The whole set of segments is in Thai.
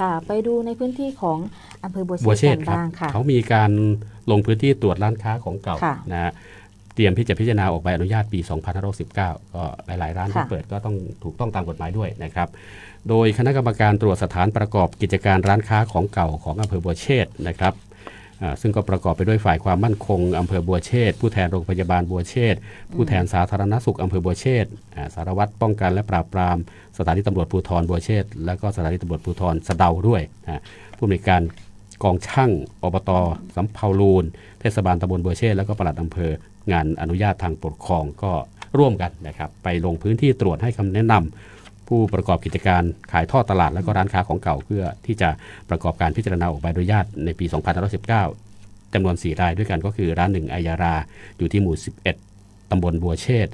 ค่ะ ไปดูในพื้นที่ของอำเภอบัวบัวเชเชษษกันครับบ้างค่ะ เขามีการลงพื้นที่ตรวจร้านค้าของเก่าค่ะนะฮะเตรียมที่จะพิจารณาออกใบอนุญาตปี 2519 ก็หลาย ๆ ร้านที่ค่ะ เปิดก็ต้องถูกต้องตามกฎหมายด้วยนะครับ โดยคณะกรรมการตรวจสถานประกอบกิจการร้านค้าของเก่าของอำเภอบัวเชษนะครับอ่า ซึ่งก็ประกอบไปด้วยฝ่ายความมั่นคงอำเภอบัวเชษผู้แทนโรงพยาบาลบัวเชษผู้แทนสาธารณสุขอำเภอบัวเชษอ่าสารวัตรป้องกันและปราบปราม สถานีตำรวจภูธรบัวเชษและก็สถานีตำรวจภูธรสะเดาด้วยนะผู้อำนวยการกองช่างอบตสำเภาลูนเทศบาลตำบลบัวเชษและก็ปลัดอำเภองานอนุญาตทางปกครองก็ร่วมกันนะครับไปลงพื้นที่ตรวจให้คำแนะนำ ผู้ประกอบกิจการขายท่อตลาดและก็ร้านค้าของเก่าเพื่อที่จะประกอบการพิจารณาออกใบอนุญาตในปี 2519จำนวน 4 รายด้วยกันก็คือร้านหนึ่งอายารา อยู่ที่หมู่ 11 ตำบลบัวเชษ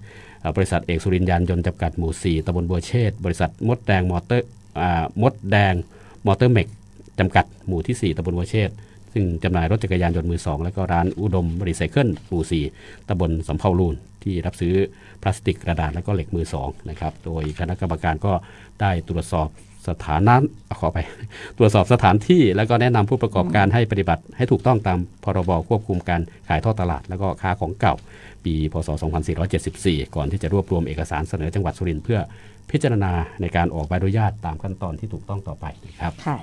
บริษัทเอกสุรินยานยนต์จำกัดหมู่ 4ตำบลบัวเชษบริษัทมดแดงมอเตอร์มดแดงมอเตอร์เมกจำกัดหมู่ที่ 4ตำบลบัวเชษ ซึ่งจำหน่ายรถจักรยานยนต์มือ2แล้วก็ร้านอุดมรีไซเคิลหมู่ 4ตำบลสำเภาลูนที่รับซื้อพลาสติกกระดาษและก็เหล็กมือ2นะครับ โดยคณะกรรมการก็ได้ตรวจสอบสถานะขอไป ตรวจสอบสถานที่ แล้วก็แนะนำผู้ประกอบการให้ปฏิบัติให้ถูกต้องตามพรบควบคุมการขายทอดตลาด แล้วก็ค้าของเก่า ปี พศ 2474 ก่อนที่จะรวบรวมเอกสารเสนอจังหวัดสุรินทร์เพื่อพิจารณาในการออกใบอนุญาตตามขั้นตอนที่ถูกต้องต่อไปนะครับค่